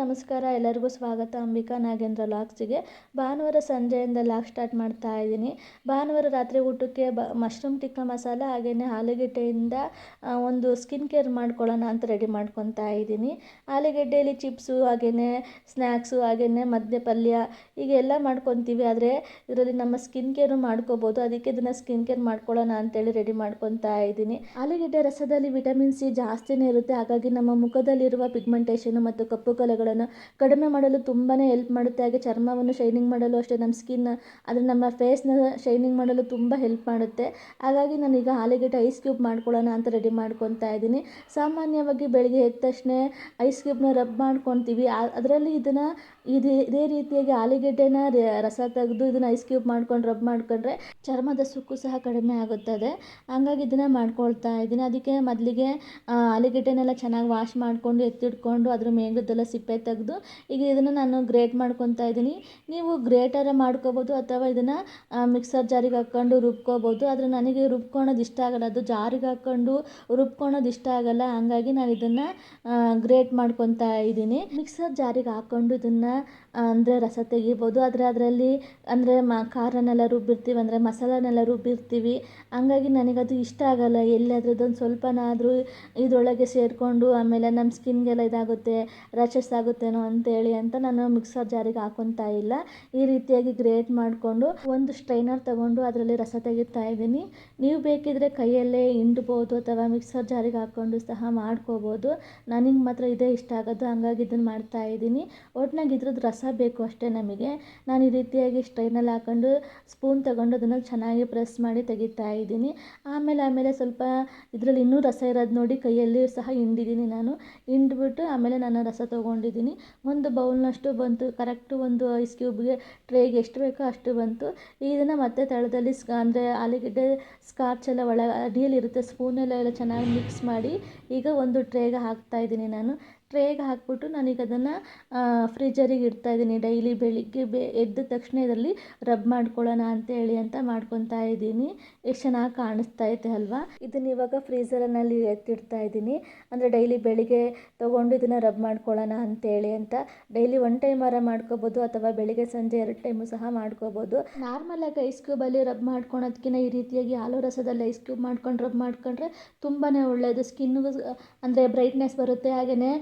ನಮಸ್ಕಾರ, ಎಲ್ಲರಿಗೂ ಸ್ವಾಗತ. ಅಂಬಿಕಾ ನಾಗೇಂದ್ರ ಲಾಕ್ಸಿಗೆ ಭಾನುವಾರ ಸಂಜೆಯಿಂದ ಲಾಕ್ ಸ್ಟಾರ್ಟ್ ಮಾಡ್ತಾ ಇದ್ದೀನಿ. ಭಾನುವಾರ ರಾತ್ರಿ ಊಟಕ್ಕೆ ಬ, ಮಶ್ರೂಮ್ ಟಿಕ್ಕಾ ಮಸಾಲ ಹಾಗೆಯೇ ಆಲೂಗೆಡ್ಡೆಯಿಂದ ಒಂದು ಸ್ಕಿನ್ ಕೇರ್ ಮಾಡ್ಕೊಳ್ಳೋಣ ಅಂತ ರೆಡಿ ಮಾಡ್ಕೊತಾ ಇದ್ದೀನಿ. ಆಲೂಗೆಡ್ಡೆಯಲ್ಲಿ ಚಿಪ್ಸು ಹಾಗೆಯೇ ಸ್ನ್ಯಾಕ್ಸು ಹಾಗೆಯೇ ಮದ್ದೆ ಪಲ್ಯ ಹೀಗೆಲ್ಲ ಮಾಡ್ಕೊತೀವಿ. ಆದರೆ ಇದರಲ್ಲಿ ನಮ್ಮ ಸ್ಕಿನ್ ಕೇರು ಮಾಡ್ಕೋಬೋದು. ಅದಕ್ಕೆ ಇದನ್ನು ಸ್ಕಿನ್ ಕೇರ್ ಮಾಡ್ಕೊಳ್ಳೋಣ ಅಂತೇಳಿ ರೆಡಿ ಮಾಡ್ಕೊತಾ ಇದ್ದೀನಿ. ಆಲೂಗೆಡ್ಡೆ ರಸದಲ್ಲಿ ವಿಟಮಿನ್ ಸಿ ಜಾಸ್ತಿನೇ ಇರುತ್ತೆ. ಹಾಗಾಗಿ ನಮ್ಮ ಮುಖದಲ್ಲಿರುವ ಪಿಗ್ಮೆಂಟೇಷನ್ ಮತ್ತು ಕಪ್ಪು ಕಲೆಗಳನ್ನು ಕಡಿಮೆ ಮಾಡಲು ತುಂಬಾ ಹೆಲ್ಪ್ ಮಾಡುತ್ತೆ. ಹಾಗೆ ಚರ್ಮವನ್ನು ಶೈನಿಂಗ್ ಮಾಡಲು ಅಷ್ಟೇ ನಮ್ಮ ಸ್ಕಿನ್ ಅಂದರೆ ನಮ್ಮ ಫೇಸ್ನ ಶೈನಿಂಗ್ ಮಾಡಲು ತುಂಬ ಹೆಲ್ಪ್ ಮಾಡುತ್ತೆ. ಹಾಗಾಗಿ ನಾನೀಗ ಆಲೂಗೆಡ್ಡೆ ಐಸ್ ಕ್ಯೂಬ್ ಮಾಡ್ಕೊಳ್ಳೋಣ ಅಂತ ರೆಡಿ ಮಾಡ್ಕೊತಾ ಇದ್ದೀನಿ. ಸಾಮಾನ್ಯವಾಗಿ ಬೆಳಿಗ್ಗೆ ಎದ್ದ ತಕ್ಷಣ ಐಸ್ ಕ್ಯೂಬ್ನ ರಬ್ ಮಾಡ್ಕೊತೀವಿ ಅದರಲ್ಲಿ ಇದನ್ನು ಇದೇ ಇದೇ ರೀತಿಯಾಗಿ ಆಲೂಗೆಡ್ಡೆನ ರಸ ತೆಗೆದು ಇದನ್ನು ಐಸ್ ಕ್ಯೂಬ್ ಮಾಡ್ಕೊಂಡು ರಬ್ ಮಾಡ್ಕೊಂಡ್ರೆ ಚರ್ಮದ ಸುಕ್ಕು ಸಹ ಕಡಿಮೆ ಆಗುತ್ತದೆ. ಹಂಗಾಗಿ ಇದನ್ನು ಮಾಡ್ಕೊಳ್ತಾ ಇದ್ದೀನಿ. ಅದಕ್ಕೆ ಮೊದಲಿಗೆ ಆಲೂಗೆಡ್ಡೆನೆಲ್ಲ ಚೆನ್ನಾಗಿ ವಾಶ್ ಮಾಡಿಕೊಂಡು ಎತ್ತಿಟ್ಕೊಂಡು ಅದ್ರ ಮೇಗದೆಲ್ಲ ಸಿಪ್ಪೆ ತೆಗೆದು ಈಗ ಇದನ್ನು ನಾನು ಗ್ರೇಟ್ ಮಾಡ್ಕೊತಾ ಇದ್ದೀನಿ. ನೀವು ಗ್ರೇಟರ ಮಾಡ್ಕೋಬೋದು ಅಥವಾ ಇದನ್ನು ಮಿಕ್ಸರ್ ಜಾರಿಗೆ ಹಾಕ್ಕೊಂಡು ರುಬ್ಕೋಬೋದು. ಆದರೆ ನನಗೆ ರುಬ್ಕೊಳೋದು ಇಷ್ಟ ಆಗಲ್ಲ. ಅದು ಜಾರಿಗೆ ಹಾಕ್ಕೊಂಡು ರುಬ್ಕೊಳೋದು ಇಷ್ಟ ಆಗಲ್ಲ. ಹಂಗಾಗಿ ನಾನು ಇದನ್ನು ಗ್ರೇಟ್ ಮಾಡ್ಕೊತಾ ಇದ್ದೀನಿ. ಮಿಕ್ಸರ್ ಜಾರಿಗೆ ಹಾಕ್ಕೊಂಡು ಇದನ್ನು ಅಂದರೆ ರಸ ತೆಗಿಬೋದು. ಆದರೆ ಅದರಲ್ಲಿ, ಅಂದರೆ ಮ, ಖಾರನೆಲ್ಲ ರುಬ್ಬಿರ್ತೀವಿ. ಅಂದರೆ ಮಸಾಲನೆಲ್ಲ ರುಬ್ಬಿರ್ತೀವಿ. ಹಂಗಾಗಿ ನನಗದು ಇಷ್ಟ ಆಗಲ್ಲ. ಎಲ್ಲಿ ಅದೊಂದು ಸ್ವಲ್ಪನಾದರೂ ಇದರೊಳಗೆ ಸೇರಿಕೊಂಡು ಆಮೇಲೆ ನಮ್ಮ ಸ್ಕಿನ್ಗೆಲ್ಲ ಇದಾಗುತ್ತೆ. ರ್ಯಾಷಸ್ ಆಗುತ್ತೇನೋ ಅಂತೇಳಿ ಅಂತ ನಾನು ಮಿಕ್ಸರ್ ಜಾರಿಗೆ ಹಾಕೊತಾ ಇಲ್ಲ. ಈ ರೀತಿಯಾಗಿ ಗ್ರೇಟ್ ಮಾಡಿಕೊಂಡು ಒಂದು ಸ್ಟ್ರೈನರ್ ತಗೊಂಡು ಅದರಲ್ಲಿ ರಸ ತೆಗಿತಾ ಇದ್ದೀನಿ. ನೀವು ಬೇಕಿದ್ರೆ ಕೈಯಲ್ಲೇ ಹಿಂಡ್ಬೋದು ಅಥವಾ ಮಿಕ್ಸರ್ ಜಾರಿಗೆ ಹಾಕ್ಕೊಂಡು ಸಹ ಮಾಡ್ಕೋಬೋದು. ನನಗೆ ಮಾತ್ರ ಇದೇ ಇಷ್ಟ ಆಗೋದು, ಹಂಗಾಗಿ ಇದನ್ನು ಮಾಡ್ತಾ ಇದ್ದೀನಿ. ಒಟ್ನಾಗ ಇದ್ರದ್ದು ರಸ ಬೇಕು ಅಷ್ಟೇ ನಮಗೆ. ನಾನು ಈ ರೀತಿಯಾಗಿ ಸ್ಟ್ರೈನಲ್ಲಿ ಹಾಕೊಂಡು ಸ್ಪೂನ್ ತಗೊಂಡು ಅದನ್ನು ಚೆನ್ನಾಗಿ ಪ್ರೆಸ್ ಮಾಡಿ ತೆಗಿತಾ ಇದ್ದೀನಿ. ಆಮೇಲೆ ಆಮೇಲೆ ಸ್ವಲ್ಪ ಇದರಲ್ಲಿ ಇನ್ನೂ ರಸ ಇರೋದು ನೋಡಿ ಕೈಯಲ್ಲಿ ಸಹ ಹಿಂಡಿದ್ದೀನಿ ನಾನು. ಹಿಂಡ್ಬಿಟ್ಟು ಆಮೇಲೆ ನಾನು ರಸ ತೊಗೊಂಡಿದ್ದೀನಿ. ಒಂದು ಬೌಲ್ನಷ್ಟು ಬಂತು. ಕರೆಕ್ಟ್ ಒಂದು ಐಸ್ ಕ್ಯೂಬ್ಗೆ ಟ್ರೇಗೆ ಎಷ್ಟು ಬೇಕೋ ಅಷ್ಟು ಬಂತು. ಇದನ್ನು ಮತ್ತೆ ತಳದಲ್ಲಿ ಸ್ಕ, ಅಂದರೆ ಆಲೂಗಡ್ಡೆ ಸ್ಕಾಚ್ ಎಲ್ಲ ಒಳ ಅಡಿಯಲ್ಲಿರುತ್ತೆ. ಸ್ಪೂನೆಲ್ಲ ಎಲ್ಲ ಚೆನ್ನಾಗಿ ಮಿಕ್ಸ್ ಮಾಡಿ ಈಗ ಒಂದು ಟ್ರೇಗೆ ಹಾಕ್ತಾಯಿದ್ದೀನಿ ನಾನು. ಟ್ರೇಗೆ ಹಾಕ್ಬಿಟ್ಟು ನಾನೀಗ ಅದನ್ನು ಫ್ರಿಜ್ಜರಿಗೆ ಇಡ್ತಾ ಇದ್ದೀನಿ. ಡೈಲಿ ಬೆಳಿಗ್ಗೆ ಬೆ, ಎದ್ದ ತಕ್ಷಣ ಇದರಲ್ಲಿ ರಬ್ ಮಾಡ್ಕೊಳ್ಳೋಣ ಅಂತೇಳಿ ಅಂತ ಮಾಡ್ಕೊತಾ ಇದ್ದೀನಿ. ಎಷ್ಟು ಚೆನ್ನಾಗಿ ಕಾಣಿಸ್ತಾ ಐತೆ ಅಲ್ವಾ? ಇದನ್ನು ಇವಾಗ ಫ್ರೀಝರ್ನಲ್ಲಿ ಎತ್ತಿಡ್ತಾ ಇದ್ದೀನಿ. ಅಂದರೆ ಡೈಲಿ ಬೆಳಿಗ್ಗೆ ತೊಗೊಂಡು ಇದನ್ನು ರಬ್ ಮಾಡ್ಕೊಳ್ಳೋಣ ಅಂತೇಳಿ ಅಂತ. ಡೈಲಿ ಒನ್ ಟೈಮ್ ಆರ ಮಾಡ್ಕೋಬೋದು ಅಥವಾ ಬೆಳಿಗ್ಗೆ ಸಂಜೆ ಎರಡು ಟೈಮು ಸಹ ಮಾಡ್ಕೋಬೋದು. ನಾರ್ಮಲಾಗಿ ಐಸ್ ಕ್ಯೂಬಲ್ಲಿ ರಬ್ ಮಾಡ್ಕೊಳೋದಕ್ಕಿಂತ ಈ ರೀತಿಯಾಗಿ ಆಲೂ ರಸದಲ್ಲಿ ಐಸ್ ಕ್ಯೂಬ್ ಮಾಡ್ಕೊಂಡು ರಬ್ ಮಾಡ್ಕೊಂಡ್ರೆ ತುಂಬಾ ಒಳ್ಳೆಯದು ಸ್ಕಿನ್ನಿಗೂ ಅಂದರೆ ಬ್ರೈಟ್ನೆಸ್ ಬರುತ್ತೆ. ಹಾಗೆಯೇ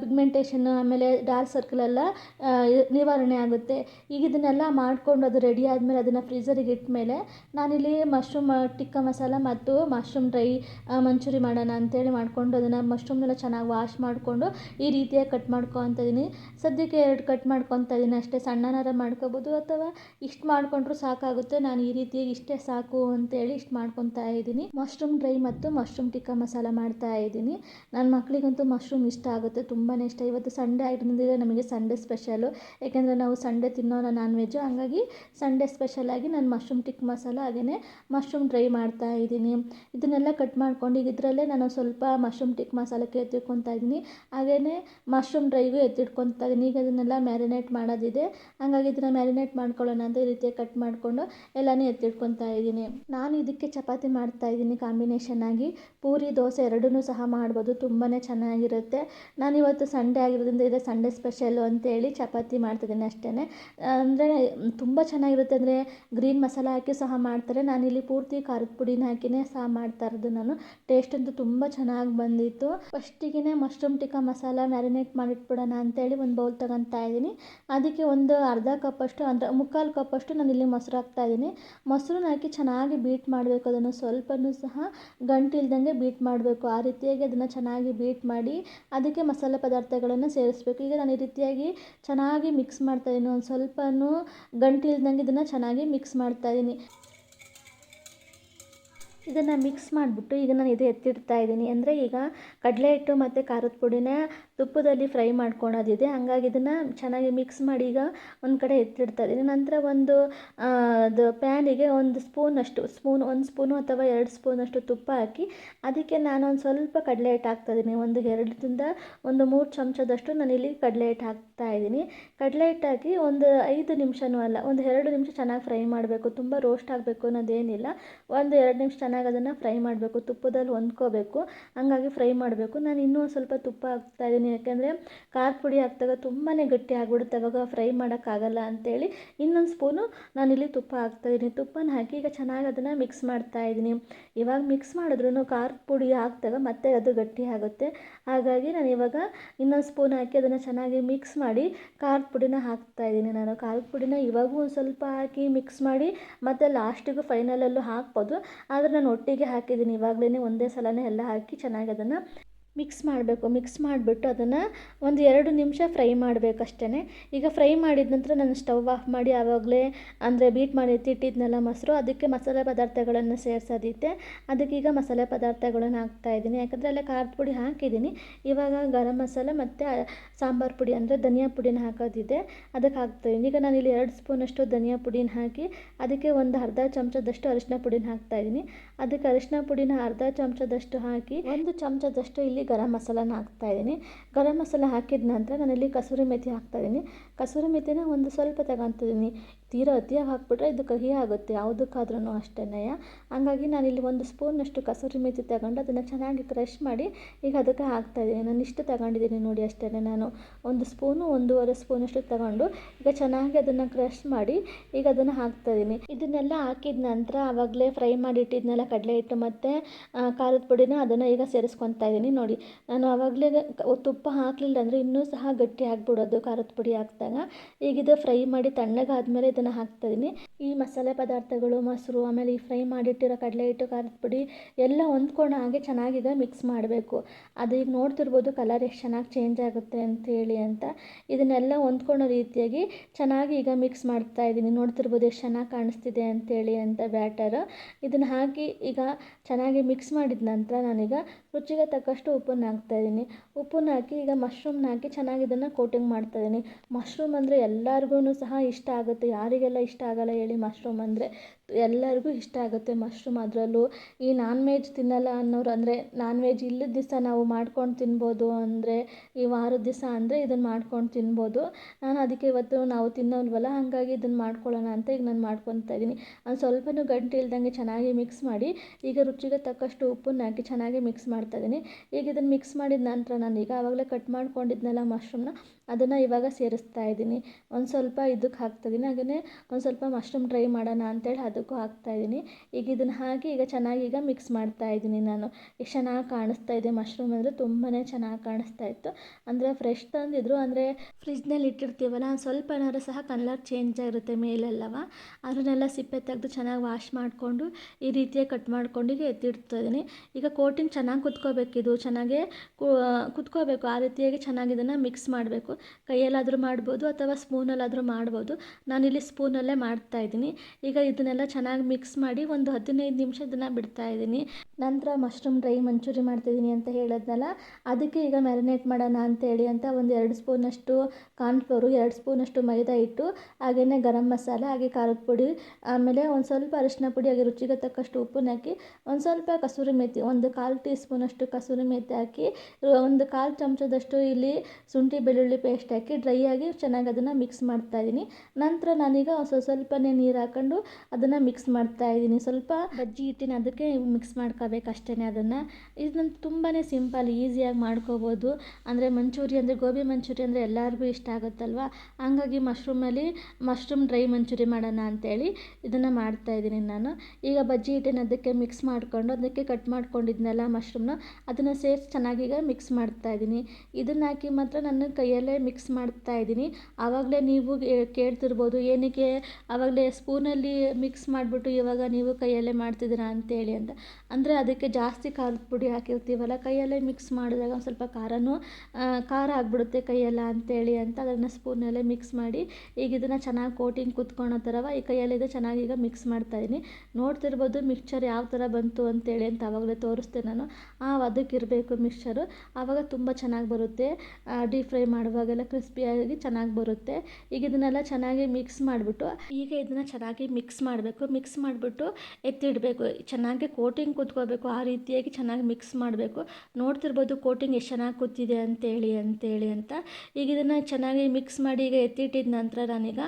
ಪಿಗ್ಮೆಂಟೇಷನ್ ಆಮೇಲೆ ಡಾರ್ಕ್ ಸರ್ಕಲ್ ಎಲ್ಲ ನಿವಾರಣೆ ಆಗುತ್ತೆ. ಈಗ ಇದನ್ನೆಲ್ಲ ಮಾಡಿಕೊಂಡು ಅದು ರೆಡಿ ಆದಮೇಲೆ ಅದನ್ನು ಫ್ರೀಝರಿಗೆ ಇಟ್ಟಮೇಲೆ ನಾನಿಲ್ಲಿ ಮಶ್ರೂಮ್ ಟಿಕ್ಕ ಮಸಾಲ ಮತ್ತು ಮಶ್ರೂಮ್ ಡ್ರೈ ಮಂಚೂರಿ ಮಾಡೋಣ ಅಂತೇಳಿ ಮಾಡಿಕೊಂಡು ಅದನ್ನು ಮಶ್ರೂಮ್ನೆಲ್ಲ ಚೆನ್ನಾಗಿ ವಾಶ್ ಮಾಡಿಕೊಂಡು ಈ ರೀತಿಯಾಗಿ ಕಟ್ ಮಾಡ್ಕೊತ ಇದ್ದೀನಿ ಸದ್ಯಕ್ಕೆ ಎರಡು ಕಟ್ ಮಾಡ್ಕೊತ ಇದ್ದೀನಿ ಅಷ್ಟೇ. ಸಣ್ಣನಾರ ಮಾಡ್ಕೋಬೋದು ಅಥವಾ ಇಷ್ಟು ಮಾಡಿಕೊಂಡ್ರೂ ಸಾಕಾಗುತ್ತೆ. ನಾನು ಈ ರೀತಿಯಾಗಿ ಇಷ್ಟೇ ಸಾಕು ಅಂತೇಳಿ ಇಷ್ಟು ಮಾಡ್ಕೊತಾ ಇದ್ದೀನಿ ಮಶ್ರೂಮ್ ಡ್ರೈ ಮತ್ತು ಮಶ್ರೂಮ್ ಟಿಕ್ಕ ಮಸಾಲ ಮಾಡ್ತಾ ಇದ್ದೀನಿ ನನ್ನ ಮಕ್ಕಳಿಗಂತೂ ಮಶ್ರೂಮ್ ಇಷ್ಟ ಆಗುತ್ತೆ. ತುಂಬಾ ಇಷ್ಟ. ಇವತ್ತು ಸಂಡೇ ಆಗಿರೋದ್ರಿಂದ ನಮಗೆ ಸಂಡೇ ಸ್ಪೆಷಲು ಯಾಕೆಂದರೆ ನಾವು ಸಂಡೇ ತಿನ್ನೋಣ ನಾನ್ ವೆಜ್ಜು ಹಂಗಾಗಿ ಸಂಡೇ ಸ್ಪೆಷಲಾಗಿ ನಾನು ಮಶ್ರೂಮ್ ಟಿಕ್ ಮಸಾಲ ಹಾಗೆಯೇ ಮಶ್ರೂಮ್ ಡ್ರೈ ಮಾಡ್ತಾ ಇದ್ದೀನಿ. ಇದನ್ನೆಲ್ಲ ಕಟ್ ಮಾಡ್ಕೊಂಡು ಈಗ ಇದರಲ್ಲೇ ನಾನು ಸ್ವಲ್ಪ ಮಶ್ರೂಮ್ ಟಿಕ್ ಮಸಾಲಕ್ಕೆ ಎತ್ತಿಟ್ಕೊತಾ ಇದ್ದೀನಿ. ಹಾಗೆಯೇ ಮಶ್ರೂಮ್ ಡ್ರೈಗೂ ಎತ್ತಿಟ್ಕೊತಾ ಇದ್ದೀನಿ. ಈಗ ಅದನ್ನೆಲ್ಲ ಮ್ಯಾರಿನೇಟ್ ಮಾಡೋದಿದೆ. ಹಾಗಾಗಿ ಇದನ್ನು ಮ್ಯಾರಿನೇಟ್ ಮಾಡ್ಕೊಳ್ಳೋಣ ಅಂತ ಈ ರೀತಿಯಾಗಿ ಕಟ್ ಮಾಡಿಕೊಂಡು ಎಲ್ಲನೂ ಎತ್ತಿಟ್ಕೊತಾ ಇದ್ದೀನಿ. ನಾನು ಇದಕ್ಕೆ ಚಪಾತಿ ಮಾಡ್ತಾ ಇದ್ದೀನಿ ಕಾಂಬಿನೇಷನ್ ಆಗಿ. ಪೂರಿ, ದೋಸೆ ಎರಡನ್ನೂ ಸಹ ಮಾಡ್ಬೋದು. ತುಂಬಾ ಚೆನ್ನಾಗಿರುತ್ತೆ. ನಾನು ಇವತ್ತು ಸಂಡೇ ಆಗಿರೋದ್ರಿಂದ ಇದೆ ಸಂಡೇ ಸ್ಪೆಷಲ್ಲು ಅಂತೇಳಿ ಚಪಾತಿ ಮಾಡ್ತಿದ್ದೀನಿ ಅಷ್ಟೇ ಅಂದರೆ ತುಂಬ ಚೆನ್ನಾಗಿರುತ್ತೆ. ಅಂದರೆ ಗ್ರೀನ್ ಮಸಾಲ ಹಾಕಿ ಸಹ ಮಾಡ್ತಾರೆ. ನಾನಿಲ್ಲಿ ಪೂರ್ತಿ ಖಾರದ ಪುಡಿನ ಹಾಕಿನೇ ಸಹ ಮಾಡ್ತಾ ಇರೋದು ನಾನು. ಟೇಸ್ಟ್ ಅಂತೂ ತುಂಬ ಚೆನ್ನಾಗಿ ಬಂದಿತ್ತು. ಫಸ್ಟಿಗೆ ಮಶ್ರೂಮ್ ಟಿಕ್ಕಾ ಮಸಾಲ ಮ್ಯಾರಿನೇಟ್ ಮಾಡಿಟ್ಬಿಡೋಣ ಅಂತೇಳಿ ಒಂದು ಬೌಲ್ ತಗೊತಾ ಇದ್ದೀನಿ. ಅದಕ್ಕೆ ಒಂದು ಅರ್ಧ ಕಪ್ಪಷ್ಟು ಅಂದರೆ ಮುಕ್ಕಾಲು ಕಪ್ಪಷ್ಟು ನಾನು ಇಲ್ಲಿ ಮೊಸರು ಹಾಕ್ತಾ ಇದ್ದೀನಿ. ಮೊಸರನ್ನ ಹಾಕಿ ಚೆನ್ನಾಗಿ ಬೀಟ್ ಮಾಡಬೇಕು. ಅದನ್ನು ಸ್ವಲ್ಪನೂ ಸಹ ಗಂಟಿಲ್ದಂಗೆ ಬೀಟ್ ಮಾಡಬೇಕು. ಆ ರೀತಿಯಾಗಿ ಅದನ್ನು ಚೆನ್ನಾಗಿ ಬೀಟ್ ಮಾಡಿ ಅದಕ್ಕೆ ಮಸಾಲೆ ಪದಾರ್ಥಗಳನ್ನು ಸೇರಿಸ್ಬೇಕು. ಈಗ ನಾನು ಈ ರೀತಿಯಾಗಿ ಚೆನ್ನಾಗಿ ಮಿಕ್ಸ್ ಮಾಡ್ತಾ ಇದ್ದೀನಿ. ಒಂದು ಸ್ವಲ್ಪನೂ ಗಂಟಿಲ್ದಂಗೆ ಇದನ್ನು ಚೆನ್ನಾಗಿ ಮಿಕ್ಸ್ ಮಾಡ್ತಾ ಇದ್ದೀನಿ. ಇದನ್ನು ಮಿಕ್ಸ್ ಮಾಡಿಬಿಟ್ಟು ಈಗ ನಾನು ಇದು ಎತ್ತಿಡ್ತಾ ಇದ್ದೀನಿ. ಅಂದರೆ ಈಗ ಕಡಲೆ ಹಿಟ್ಟು ಮತ್ತು ಖಾರದ ಪುಡಿನ ತುಪ್ಪದಲ್ಲಿ ಫ್ರೈ ಮಾಡ್ಕೊಳೋದಿದೆ. ಹಂಗಾಗಿ ಇದನ್ನು ಚೆನ್ನಾಗಿ ಮಿಕ್ಸ್ ಮಾಡಿ ಈಗ ಒಂದು ಕಡೆ ಎತ್ತಿಡ್ತಾ ನಂತರ ಒಂದು ಅದು ಪ್ಯಾನಿಗೆ ಒಂದು ಸ್ಪೂನಷ್ಟು ಸ್ಪೂನ್, ಒಂದು ಸ್ಪೂನು ಅಥವಾ ಎರಡು ಸ್ಪೂನಷ್ಟು ತುಪ್ಪ ಹಾಕಿ ಅದಕ್ಕೆ ನಾನು ಒಂದು ಸ್ವಲ್ಪ ಕಡಲೆ ಹಿಟ್ಟು ಹಾಕ್ತಾ ಇದ್ದೀನಿ. ಒಂದು ಎರಡರಿಂದ ಒಂದು ಮೂರು ಚಮಚದಷ್ಟು ನಾನು ಇಲ್ಲಿ ಕಡಲೆ ಹಿಟ್ಟು ಹಾಕ್ತಾ ಇದ್ದೀನಿ. ಕಡಲೆ ಹಿಟ್ಟು ಹಾಕಿ ಒಂದು ಐದು ನಿಮಿಷನೂ ಅಲ್ಲ, ಒಂದು ಎರಡು ನಿಮಿಷ ಚೆನ್ನಾಗಿ ಫ್ರೈ ಮಾಡಬೇಕು. ತುಂಬ ರೋಸ್ಟ್ ಆಗಬೇಕು ಅನ್ನೋದೇನಿಲ್ಲ. ಒಂದು ಎರಡು ನಿಮಿಷ ಚೆನ್ನಾಗಿ ಅದನ್ನು ಫ್ರೈ ಮಾಡಬೇಕು. ತುಪ್ಪದಲ್ಲಿ ಹೊಂದ್ಕೋಬೇಕು. ಹಂಗಾಗಿ ಫ್ರೈ ಮಾಡಬೇಕು. ನಾನು ಇನ್ನೂ ಸ್ವಲ್ಪ ತುಪ್ಪ ಹಾಕ್ತಾಯಿದ್ದೀನಿ ಯಾಕೆಂದರೆ ಖಾರ ಪುಡಿ ಹಾಕಿದಾಗ ತುಂಬಾ ಗಟ್ಟಿ ಆಗಿಬಿಡುತ್ತೆ. ಅವಾಗ ಫ್ರೈ ಮಾಡೋಕ್ಕಾಗಲ್ಲ ಅಂತೇಳಿ ಇನ್ನೊಂದು ಸ್ಪೂನು ನಾನಿಲ್ಲಿ ತುಪ್ಪ ಹಾಕ್ತಾಯಿದ್ದೀನಿ ತುಪ್ಪನ ಹಾಕಿ ಈಗ ಚೆನ್ನಾಗಿ ಅದನ್ನು ಮಿಕ್ಸ್ ಮಾಡ್ತಾಯಿದ್ದೀನಿ ಇವಾಗ ಮಿಕ್ಸ್ ಮಾಡಿದ್ರೂ ಖಾರ ಪುಡಿ ಹಾಕಿದಾಗ ಮತ್ತೆ ಅದು ಗಟ್ಟಿ ಆಗುತ್ತೆ. ಹಾಗಾಗಿ ನಾನು ಇವಾಗ ಇನ್ನೊಂದು ಸ್ಪೂನ್ ಹಾಕಿ ಅದನ್ನು ಚೆನ್ನಾಗಿ ಮಿಕ್ಸ್ ಮಾಡಿ ಖಾರದ ಪುಡಿನ ಹಾಕ್ತಾಯಿದ್ದೀನಿ ನಾನು. ಖಾರದ ಪುಡಿನ ಇವಾಗೂ ಒಂದು ಸ್ವಲ್ಪ ಹಾಕಿ ಮಿಕ್ಸ್ ಮಾಡಿ ಮತ್ತು ಲಾಸ್ಟಿಗೂ ಫೈನಲಲ್ಲೂ ಹಾಕ್ಬೋದು. ಆದರೆ ನಾನು ಒಟ್ಟಿಗೆ ಹಾಕಿದ್ದೀನಿ ಇವಾಗಲೇ ಒಂದೇ ಸಲನೇ ಎಲ್ಲ ಹಾಕಿ ಚೆನ್ನಾಗಿ ಅದನ್ನು ಮಿಕ್ಸ್ ಮಾಡಬೇಕು, ಮಿಕ್ಸ್ ಮಾಡಿಬಿಟ್ಟು ಅದನ್ನು ಒಂದು ಎರಡು ನಿಮಿಷ ಫ್ರೈ ಮಾಡಬೇಕಷ್ಟೇ ಈಗ ಫ್ರೈ ಮಾಡಿದ ನಂತರ ನಾನು ಸ್ಟವ್ ಆಫ್ ಮಾಡಿ ಆವಾಗಲೇ ಅಂದರೆ ಬೀಟ್ ಮಾಡಿ ಎತ್ತಿಟ್ಟಿದ್ನಲ್ಲ ಮೊಸರು, ಅದಕ್ಕೆ ಮಸಾಲೆ ಪದಾರ್ಥಗಳನ್ನು ಸೇರಿಸೋದಿತ್ತೆ. ಅದಕ್ಕೀಗ ಮಸಾಲೆ ಪದಾರ್ಥಗಳನ್ನು ಹಾಕ್ತಾಯಿದ್ದೀನಿ ಯಾಕಂದರೆ ಅಲ್ಲೇ ಖಾರದ ಪುಡಿ ಹಾಕಿದ್ದೀನಿ. ಇವಾಗ ಗರಂ ಮಸಾಲೆ ಮತ್ತು ಸಾಂಬಾರು ಪುಡಿ ಅಂದರೆ ಧನಿಯಾ ಪುಡಿನ ಹಾಕೋದಿದೆ. ಅದಕ್ಕೆ ಹಾಕ್ತಾಯಿದ್ದೀನಿ ಈಗ ನಾನು ಇಲ್ಲಿ ಎರಡು ಸ್ಪೂನಷ್ಟು ಧನಿಯಾ ಪುಡಿನ ಹಾಕಿ ಅದಕ್ಕೆ ಒಂದು ಅರ್ಧ ಚಮಚದಷ್ಟು ಅರಿಶಿನ ಪುಡಿನ ಹಾಕ್ತಾಯಿದ್ದೀನಿ ಅದಕ್ಕೆ ಅರಿಶಿನ ಪುಡಿನ ಅರ್ಧ ಚಮಚದಷ್ಟು ಹಾಕಿ, ಒಂದು ಚಮಚದಷ್ಟು ಇಲ್ಲಿ ಗರಂ ಮಸಾಲಾನ ಹಾಕ್ತಾಯಿದ್ದೀನಿ ಗರಂ ಮಸಾಲ ಹಾಕಿದ ನಂತರ ನಾನಿಲ್ಲಿ ಕಸೂರಿ ಮೆಥಿ ಹಾಕ್ತಾಯಿದ್ದೀನಿ ಕಸೂರಿ ಮೆಥಿನ ಒಂದು ಸ್ವಲ್ಪ ತಗೊತಿದ್ದೀನಿ. ತೀರಾ ಅತಿಯಾಗಿ ಹಾಕ್ಬಿಟ್ರೆ ಇದು ಕಹಿ ಆಗುತ್ತೆ ಯಾವುದಕ್ಕಾದ್ರೂ ಅಷ್ಟೇ ಹಂಗಾಗಿ ನಾನಿಲ್ಲಿ ಒಂದು ಸ್ಪೂನಷ್ಟು ಕಸೂರಿ ಮೆಥಿ ತಗೊಂಡು ಅದನ್ನು ಚೆನ್ನಾಗಿ ಕ್ರಷ್ ಮಾಡಿ ಈಗ ಅದಕ್ಕೆ ಹಾಕ್ತಾಯಿದ್ದೀನಿ ನಾನು ಇಷ್ಟು ತಗೊಂಡಿದ್ದೀನಿ ನೋಡಿ ಅಷ್ಟೇ ನಾನು. ಒಂದು ಸ್ಪೂನು, ಒಂದೂವರೆ ಸ್ಪೂನಷ್ಟು ತಗೊಂಡು ಈಗ ಚೆನ್ನಾಗಿ ಅದನ್ನು ಕ್ರಷ್ ಮಾಡಿ ಈಗ ಅದನ್ನು ಹಾಕ್ತಾಯಿದ್ದೀನಿ ಇದನ್ನೆಲ್ಲ ಹಾಕಿದ ನಂತರ ಆವಾಗಲೇ ಫ್ರೈ ಮಾಡಿ ಇಟ್ಟಿದ್ನೆಲ್ಲ ಕಡಲೆ ಹಿಟ್ಟು ಮತ್ತು ಖಾರದ ಪುಡಿನ ಅದನ್ನು ಈಗ ಸೇರಿಸ್ಕೊತಾ ಇದ್ದೀನಿ ನೋಡಿ. ನಾನು ಆವಾಗಲೇ ತುಪ್ಪ ಹಾಕಲಿಲ್ಲ ಅಂದರೆ ಇನ್ನೂ ಸಹ ಗಟ್ಟಿ ಆಗಿಬಿಡೋದು ಖಾರದ ಪುಡಿ ಹಾಕಿದಾಗ. ಈಗ ಇದು ಫ್ರೈ ಮಾಡಿ ತಣ್ಣಗಾದ್ಮೇಲೆ ಇದನ್ನು ಹಾಕ್ತಾಯಿದ್ದೀನಿ ಈ ಮಸಾಲೆ ಪದಾರ್ಥಗಳು, ಮೊಸರು, ಆಮೇಲೆ ಈ ಫ್ರೈ ಮಾಡಿಟ್ಟಿರೋ ಕಡಲೆ ಹಿಟ್ಟು ಖಾರದ ಪುಡಿ ಎಲ್ಲ ಹೊಂದ್ಕೊಂಡು ಹಾಗೆ ಚೆನ್ನಾಗಿದೆ ಮಿಕ್ಸ್ ಮಾಡಬೇಕು. ಅದು ಈಗ ನೋಡ್ತಿರ್ಬೋದು ಕಲರ್ ಎಷ್ಟು ಚೆನ್ನಾಗಿ ಚೇಂಜ್ ಆಗುತ್ತೆ ಅಂತೇಳಿ ಅಂತ. ಇದನ್ನೆಲ್ಲ ಹೊಂದ್ಕೊಳ್ಳೋ ರೀತಿಯಾಗಿ ಚೆನ್ನಾಗಿ ಈಗ ಮಿಕ್ಸ್ ಮಾಡ್ತಾ ಇದ್ದೀನಿ ನೋಡ್ತಿರ್ಬೋದು ಎಷ್ಟು ಚೆನ್ನಾಗಿ ಕಾಣಿಸ್ತಿದೆ ಅಂತೇಳಿ ಅಂತ ಬ್ಯಾಟರ್ ಇದನ್ನು ಹಾಕಿ ಈಗ ಚೆನ್ನಾಗಿ ಮಿಕ್ಸ್ ಮಾಡಿದ ನಂತರ ನಾನೀಗ ರುಚಿಗೆ ತಕ್ಕಷ್ಟು ಉಪ್ಪನ್ನು ಹಾಕ್ತಾಯಿದ್ದೀನಿ ಉಪ್ಪನ್ನು ಹಾಕಿ ಈಗ ಮಶ್ರೂಮ್ನ ಹಾಕಿ ಚೆನ್ನಾಗಿ ಇದನ್ನು ಕೋಟಿಂಗ್ ಮಾಡ್ತಾ ಇದ್ದೀನಿ. ಮಶ್ರೂಮ್ ಅಂದರೆ ಎಲ್ಲರಿಗೂ ಸಹ ಇಷ್ಟ ಆಗುತ್ತೆ. ಯಾರಿಗೆಲ್ಲ ಇಷ್ಟ ಆಗಲ್ಲ ಹೇಳಿ ಮಶ್ರೂಮ್ ಅಂದರೆ ಎಲ್ಲರಿಗೂ ಇಷ್ಟ ಆಗುತ್ತೆ ಮಶ್ರೂಮ್ ಅದರಲ್ಲೂ. ಈ ನಾನ್ ವೆಜ್ ತಿನ್ನಲ್ಲ ಅನ್ನೋರು ಅಂದರೆ ನಾನ್ ವೆಜ್ ಇಲ್ಲದ ದಿವಸ ನಾವು ಮಾಡ್ಕೊಂಡು ತಿನ್ಬೋದು ಅಂದರೆ, ಈ ವಾರದ ದಿವಸ ಅಂದರೆ ಇದನ್ನು ಮಾಡ್ಕೊಂಡು ತಿನ್ಬೋದು. ನಾನು ಅದಕ್ಕೆ ಇವತ್ತು ನಾವು ತಿನ್ನೋಲ್ವಲ್ಲ ಹಾಗಾಗಿ ಇದನ್ನು ಮಾಡ್ಕೊಳ್ಳೋಣ ಅಂತ ಈಗ ನಾನು ಮಾಡ್ಕೊತಾ ಇದ್ದೀನಿ. ಅದು ಸ್ವಲ್ಪನೂ ಗಂಟು ಇಲ್ದಂಗೆ ಚೆನ್ನಾಗಿ ಮಿಕ್ಸ್ ಮಾಡಿ, ಈಗ ರುಚಿಗೆ ತಕ್ಕಷ್ಟು ಉಪ್ಪನ್ನ ಹಾಕಿ ಚೆನ್ನಾಗಿ ಮಿಕ್ಸ್ ಮಾಡ್ತಾ ಇದ್ದೀನಿ. ಈಗ ಇದನ್ನು ಮಿಕ್ಸ್ ಮಾಡಿದ ನಂತರ ನಾನು ಈಗ ಆವಾಗಲೇ ಕಟ್ ಮಾಡ್ಕೊಂಡಿದ್ನಲ್ಲ ಮಶ್ರೂಮ್ನ ಅದನ್ನು ಇವಾಗ ಸೇರಿಸ್ತಾ ಇದ್ದೀನಿ. ಒಂದು ಸ್ವಲ್ಪ ಇದಕ್ಕೆ ಹಾಕ್ತಾಯಿದ್ದೀನಿ ಹಾಗೆಯೇ ಒಂದು ಸ್ವಲ್ಪ ಮಶ್ರೂಮ್ ಡ್ರೈ ಮಾಡೋಣ ಅಂತೇಳಿ ಅದಕ್ಕೂ ಹಾಕ್ತಾಯಿದ್ದೀನಿ ಈಗ ಇದನ್ನು ಹಾಕಿ ಈಗ ಚೆನ್ನಾಗಿ ಈಗ ಮಿಕ್ಸ್ ಮಾಡ್ತಾ ಇದ್ದೀನಿ ನಾನು. ಈಗ ಚೆನ್ನಾಗಿ ಕಾಣಿಸ್ತಾ ಇದೆ ಮಶ್ರೂಮ್ ಅಂದರೆ ತುಂಬಾ ಚೆನ್ನಾಗಿ ಕಾಣಿಸ್ತಾ ಇತ್ತು. ಅಂದರೆ ಫ್ರೆಶ್ ತಂದಿದ್ರು. ಅಂದರೆ ಫ್ರಿಜ್ನಲ್ಲಿ ಇಟ್ಟಿರ್ತೀವಲ್ಲ, ಒಂದು ಸ್ವಲ್ಪ ಏನಾದ್ರು ಸಹ ಕಲರ್ ಚೇಂಜ್ ಆಗಿರುತ್ತೆ ಮೇಲೆಲ್ಲವ. ಅದನ್ನೆಲ್ಲ ಸಿಪ್ಪೆ ತೆಗೆದು ಚೆನ್ನಾಗಿ ವಾಶ್ ಮಾಡಿಕೊಂಡು ಈ ರೀತಿಯಾಗಿ ಕಟ್ ಮಾಡ್ಕೊಂಡು ಈಗ ಎತ್ತಿಡ್ತಾ ಇದ್ದೀನಿ ಈಗ ಕೋಟಿಂಗ್ ಚೆನ್ನಾಗಿ ಕುತ್ಕೋಬೇಕಿದು ಚೆನ್ನಾಗಿ ಕುತ್ಕೋಬೇಕು. ಆ ರೀತಿಯಾಗಿ ಚೆನ್ನಾಗಿ ಇದನ್ನು ಮಿಕ್ಸ್ ಮಾಡಬೇಕು. ಕೈಯಲ್ಲಾದರೂ ಮಾಡ್ಬೋದು ಅಥವಾ ಸ್ಪೂನಲ್ಲಾದರೂ ಮಾಡ್ಬೋದು. ನಾನಿಲ್ಲಿ ಸ್ಪೂನಲ್ಲೇ ಮಾಡ್ತಾ ಇದ್ದೀನಿ. ಈಗ ಇದನ್ನೆಲ್ಲ ಚೆನ್ನಾಗಿ ಮಿಕ್ಸ್ ಮಾಡಿ ಒಂದು ಹದಿನೈದು ನಿಮಿಷ ಇದನ್ನು ಬಿಡ್ತಾಯಿದ್ದೀನಿ ನಂತರ ಮಶ್ರೂಮ್ ಡ್ರೈ ಮಂಚೂರಿ ಮಾಡ್ತಿದ್ದೀನಿ ಅಂತ ಹೇಳಿದ್ನಲ್ಲ, ಅದಕ್ಕೆ ಈಗ ಮ್ಯಾರಿನೇಟ್ ಮಾಡೋಣ ಅಂತೇಳಿ ಅಂತ ಒಂದು ಎರಡು ಸ್ಪೂನಷ್ಟು ಕಾರ್ನ್ಫ್ಲೋರು ಎರಡು ಸ್ಪೂನಷ್ಟು ಮೈದಾ ಹಿಟ್ಟು ಹಾಗೆಯೇ ಗರಂ ಮಸಾಲ, ಹಾಗೆ ಖಾರದ ಪುಡಿ, ಆಮೇಲೆ ಒಂದು ಸ್ವಲ್ಪ ಅರಿಶಿನ ಪುಡಿ, ಹಾಗೆ ರುಚಿಗೆ ತಕ್ಕಷ್ಟು ಉಪ್ಪನ್ನ ಹಾಕಿ ಒಂದು ಸ್ವಲ್ಪ ಕಸೂರಿ ಮೇಥಿ ಒಂದು ಕಾಲು ಟೀ ಸ್ಪೂನಷ್ಟು ಕಸೂರಿ ಮೇಥಿ ಹಾಕಿ, ಒಂದು ಕಾಲು ಚಮಚದಷ್ಟು ಇಲ್ಲಿ ಶುಂಠಿ ಬೆಳ್ಳುಳ್ಳಿ ಪೇಸ್ಟ್ ಹಾಕಿ ಡ್ರೈ ಆಗಿ ಚೆನ್ನಾಗಿ ಅದನ್ನು ಮಿಕ್ಸ್ ಮಾಡ್ತಾಯಿದ್ದೀನಿ ನಂತರ ನಾನೀಗ ಸ್ವಲ್ಪ ಸ್ವಲ್ಪನೇ ನೀರು ಹಾಕ್ಕೊಂಡು ಅದನ್ನು ಮಿಕ್ಸ್ ಮಾಡ್ತಾ ಇದ್ದೀನಿ. ಸ್ವಲ್ಪ ಬಜ್ಜಿ ಹಿಟ್ಟಿನ ಅದಕ್ಕೆ ಮಿಕ್ಸ್ ಮಾಡ್ಕೋಬೇಕು ಅಷ್ಟೇ ಅದನ್ನು. ಇದನ್ನು ತುಂಬಾ ಸಿಂಪಲ್ ಈಸಿಯಾಗಿ ಮಾಡ್ಕೋಬೋದು. ಅಂದರೆ ಮಂಚೂರಿ ಅಂದರೆ ಗೋಬಿ ಮಂಚೂರಿ ಅಂದರೆ ಎಲ್ಲರಿಗೂ ಇಷ್ಟ ಆಗುತ್ತಲ್ವ? ಹಂಗಾಗಿ ಮಶ್ರೂಮಲ್ಲಿ ಮಶ್ರೂಮ್ ಡ್ರೈ ಮಂಚೂರಿ ಮಾಡೋಣ ಅಂತೇಳಿ ಇದನ್ನು ಮಾಡ್ತಾಯಿದ್ದೀನಿ ನಾನು. ಈಗ ಬಜ್ಜಿ ಹಿಟ್ಟಿನ ಅದಕ್ಕೆ ಮಿಕ್ಸ್ ಮಾಡಿಕೊಂಡು ಅದಕ್ಕೆ ಕಟ್ ಮಾಡ್ಕೊಂಡಿದ್ನಲ್ಲ ಮಶ್ರೂಮ್ನ ಅದನ್ನು ಸೇರಿಸಿ ಈಗ ಮಿಕ್ಸ್ ಮಾಡ್ತಾಯಿದ್ದೀನಿ ಇದನ್ನು ಹಾಕಿ ಮಾತ್ರ ನನ್ನ ಕೈಯಲ್ಲೇ ಮಿಕ್ಸ್ ಮಾಡ್ತಾ ಇದ್ದೀನಿ. ಆವಾಗಲೇ ನೀವು ಕೇಳ್ತಿರ್ಬೋದು ಏನಕ್ಕೆ ಆವಾಗಲೇ ಸ್ಪೂನಲ್ಲಿ ಮಿಕ್ಸ್ ಮಾಡಿಬಿಟ್ಟು ಇವಾಗ ನೀವು ಕೈಯಲ್ಲೇ ಮಾಡ್ತಿದ್ದೀರಾ ಅಂತೇಳಿ ಅಂತ. ಅಂದರೆ ಅದಕ್ಕೆ ಜಾಸ್ತಿ ಖಾರದ ಪುಡಿ ಹಾಕಿರ್ತೀವಲ್ಲ, ಕೈಯಲ್ಲೇ ಮಿಕ್ಸ್ ಮಾಡಿದಾಗ ಒಂದು ಸ್ವಲ್ಪ ಖಾರನೂ ಖಾರ ಆಗಿಬಿಡುತ್ತೆ ಕೈಯೆಲ್ಲ ಅಂತೇಳಿ ಅಂತ ಅದನ್ನು ಸ್ಪೂನಲ್ಲೇ ಮಿಕ್ಸ್ ಮಾಡಿ. ಈಗ ಇದನ್ನು ಚೆನ್ನಾಗಿ ಕೋಟಿಂಗ್ ಕುತ್ಕೊಳ್ಳೋ ಥರವ ಈ ಕೈಯಲ್ಲಿದೆ ಚೆನ್ನಾಗಿ ಈಗ ಮಿಕ್ಸ್ ಮಾಡ್ತಾ ಇದ್ದೀನಿ. ನೋಡ್ತಿರ್ಬೋದು ಮಿಕ್ಸ್ಚರ್ ಯಾವ ಥರ ಬಂತು ಅಂತೇಳಿ ಅಂತ ಆವಾಗಲೇ ತೋರಿಸ್ತೇನೆ ನಾನು. ಆ ಅದಕ್ಕೆ ಇರಬೇಕು ಮಿಕ್ಸ್ಚರು ಆವಾಗ ತುಂಬ ಚೆನ್ನಾಗಿ ಬರುತ್ತೆ. ಡೀಪ್ ಫ್ರೈ ಮಾಡುವಾಗ ಅವಾಗೆಲ್ಲ ಕ್ರಿಸ್ಪಿಯಾಗಿ ಚೆನ್ನಾಗಿ ಬರುತ್ತೆ. ಈಗ ಇದನ್ನೆಲ್ಲ ಚೆನ್ನಾಗಿ ಮಿಕ್ಸ್ ಮಾಡಿಬಿಟ್ಟು, ಈಗ ಇದನ್ನು ಚೆನ್ನಾಗಿ ಮಿಕ್ಸ್ ಮಾಡಬೇಕು. ಮಿಕ್ಸ್ ಮಾಡಿಬಿಟ್ಟು ಎತ್ತಿಡಬೇಕು. ಚೆನ್ನಾಗಿ ಕೋಟಿಂಗ್ ಕೂತ್ಕೋಬೇಕು. ಆ ರೀತಿಯಾಗಿ ಚೆನ್ನಾಗಿ ಮಿಕ್ಸ್ ಮಾಡಬೇಕು. ನೋಡ್ತಿರ್ಬೋದು ಕೋಟಿಂಗ್ ಎಷ್ಟು ಚೆನ್ನಾಗಿ ಕೂತಿದೆ ಅಂತೇಳಿ ಅಂತೇಳಿ ಅಂತ. ಈಗ ಇದನ್ನು ಚೆನ್ನಾಗಿ ಮಿಕ್ಸ್ ಮಾಡಿ ಈಗ ಎತ್ತಿಟ್ಟಿದ ನಂತರ ನಾನೀಗ